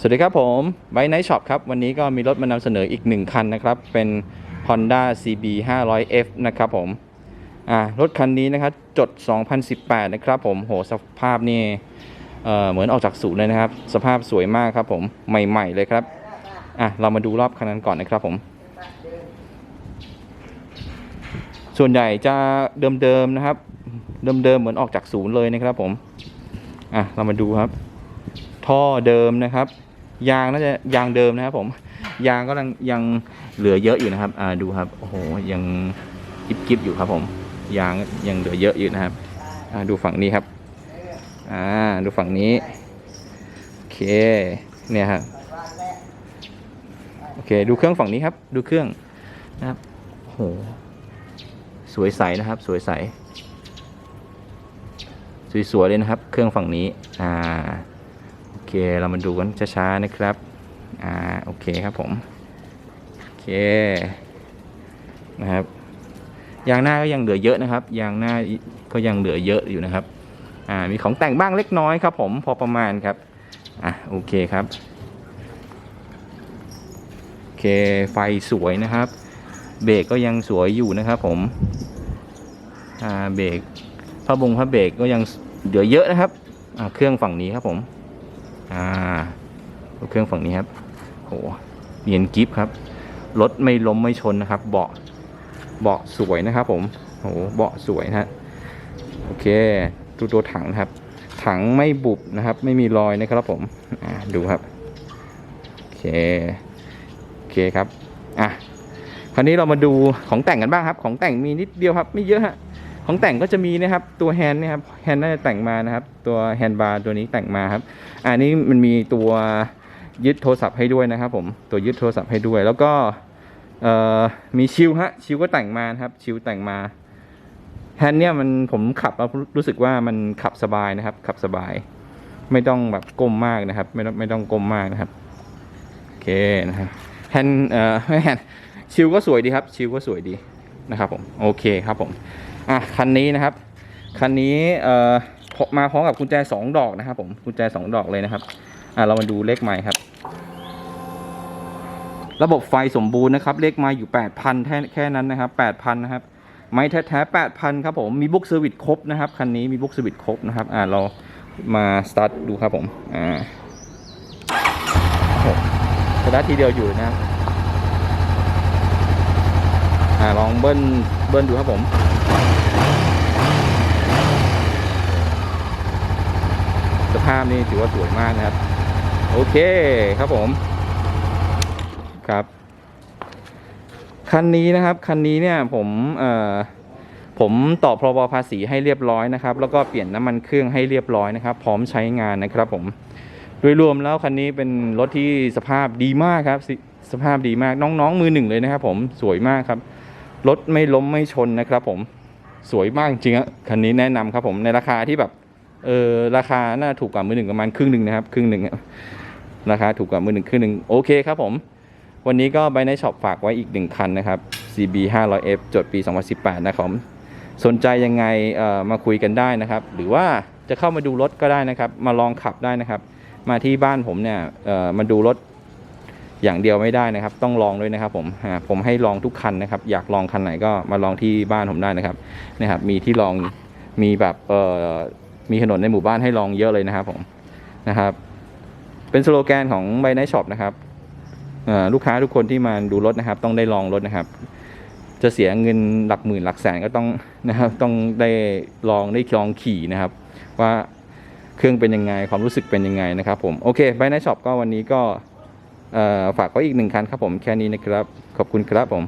สวัสดีครับผมไบไนท์ช็อปครับ วันนี้ก็มีรถมานำเสนออีกหนึ่งคันนะครับ เป็น Honda CB 500F นะครับผมอ่ารถคันนี้นะครับจด 2018 นะครับผมโหสภาพนี่เอ่อเหมือนออกจากศูนย์เลยนะครับ สภาพสวยมากครับผมใหม่ ๆ เลยครับอะเรามาดูรอบคันนั้นก่อนนะครับผม ส่วนใหญ่จะเดิมๆนะครับ เดิมๆเหมือนออกจากศูนย์เลยนะครับผมอะเรามาดูครับท่อเดิมนะครับ ยางน่าจะยางเดิมนะครับผมยางก็ยังยังเหลือเยอะอยู่นะครับ อ่าดูครับโอ้โหยังกิบกิบอยู่ครับผมยางยังเหลือเยอะอยู่นะครับ อ่าดูฝั่งนี้ครับ อ่าดูฝั่งนี้โอเคเนี่ยครับโอเคดูเครื่องฝั่งนี้ครับ ดูเครื่องนะครับโอ้โหสวยใสนะครับ สวยใส สวยๆเลยนะครับ เครื่องฝั่งนี้อ่า เคเรามาดูกันช้าๆนะครับ อ่า โอเคครับผม โอเค นะครับ ยางหน้าก็ยังเหลือเยอะนะครับ ยางหน้าก็ยังเหลือเยอะอยู่นะครับ อ่า มีของแต่งบ้างเล็กน้อยครับผม พอประมาณครับ อะ โอเคครับ โอเค ไฟสวยนะครับ เบรกก็ยังสวยอยู่นะครับผม อ่า เบรกพระบงพระเบรกก็ยังเหลือเยอะนะครับ เครื่องฝั่งนี้ครับผม อ่าดูเครื่องฝั่งนี้ครับโหเนียนกิฟครับ รถไม่ล้มไม่ชนนะครับ เบาะ เบาะสวยนะครับ ผมโหเบาะสวยนะฮะ โอเค ดูตัวถังนะครับ ถังไม่บุบนะครับ ไม่มีรอยนะครับผม อ่า ดูครับ โอเค โอเคครับ อะ คราวนี้เรามาดูของแต่งกันบ้างครับ ของแต่งมีนิดเดียวครับ ไม่เยอะฮะ ของแต่งก็จะมีนะครับตัวแฮนด์นะครับแฮนด์น่าจะแต่งมานะครับ ตัวแฮนด์บาร์ตัวนี้แต่งมาครับ อันนี้มันมีตัวยึดโทรศัพท์ให้ด้วยนะครับ ผมตัวยึดโทรศัพท์ให้ด้วย แล้วก็มีชิลฮะชิลก็แต่งมานะครับ ชิลแต่งมาแฮนด์เนี่ยมันผมขับแล้วรู้สึกว่ามันขับสบายนะครับ ขับสบาย ไม่ต้องแบบก้มมากนะครับ ไม่ต้องไม่ต้องก้มมากนะครับโอเคนะครับแฮนด์เอ่อแฮนด์ชิลก็สวยดีครับ ชิลก็สวยดีนะครับผมโอเคครับผม อะคันนี้นะครับ คันนี้เอ่อมาพร้อมกับกุญแจสองดอกนะครับ ผมกุญแจสองดอกเลยนะครับ อะเรามาดูเลขไม้ครับ ระบบไฟสมบูรณ์นะครับ เลขไม้อยู่แปดพันแค่แค่นั้นนะครับแปดพันนะครับ ไม้แท้ๆแปดพันครับผมมีบุ๊กเซอร์วิสครบนะครับคันนี้มีบุ๊กเซอร์วิสครบนะครับ อะเรามาสตาร์ทดูครับผม อ่าสตาร์ททีเดียวอยู่นะครับอ่าลองเบิ้ลเบิ้ลดูครับผม สภาพนี่ถือว่าสวยมากนะครับ โอเคครับผม ครับ คันนี้นะครับ คันนี้เนี่ยผมเอ่อผมต่อพรบภาษีให้เรียบร้อยนะครับ แล้วก็เปลี่ยนน้ำมันเครื่องให้เรียบร้อยนะครับ พร้อมใช้งานนะครับผม โดยรวมแล้วคันนี้เป็นรถที่สภาพดีมากครับสสภาพดีมากน้องๆมือหนึ่งเลยนะครับ ผมสวยมากครับรถไม่ล้มไม่ชนนะครับผม สวยมากจริงอะคันนี้แนะนำครับผมในราคาที่แบบเออราคาน่าถูกกว่ามือหนึ่งประมาณครึ่งหนึ่งนะครับครึ่งหนึ่งอะราคาถูกกว่ามือหนึ่งครึ่งหนึ่งโอเคครับผมวันนี้ก็ไปในช็อปฝากไว้อีกหนึ่งคันนะครับ CB 500F จดปี 2018 นะครับสนใจยังไงมาคุยกันได้นะครับ หรือว่าจะเข้ามาดูรถก็ได้นะครับ มาลองขับได้นะครับ มาที่บ้านผมเนี่ยมาดูรถ อย่างเดียวไม่ได้นะครับ ต้องลองด้วยนะครับ ผมผมให้ลองทุกคันนะครับ อยากลองคันไหนก็มาลองที่บ้านผมได้นะครับนะครับ มีที่ลองมีแบบเอ่อมีถนนในหมู่บ้านให้ลองเยอะเลยนะครับ ผมนะครับ เป็นสโลแกนของไบไนช็อปนะครับลูกค้าทุกคนที่มาดูรถนะครับ ต้องได้ลองรถนะครับ จะเสียเงินหลักหมื่นหลักแสนก็ต้องนะครับ ต้องได้ลองได้ลองขี่นะครับ ว่าเครื่องเป็นยังไงความรู้สึกเป็นยังไงนะครับ ผมโอเคไบไนช็อปก็วันนี้ก็ ฝากไว้อีกหนึ่งคันครับผมแค่นี้นะครับ ขอบคุณครับผม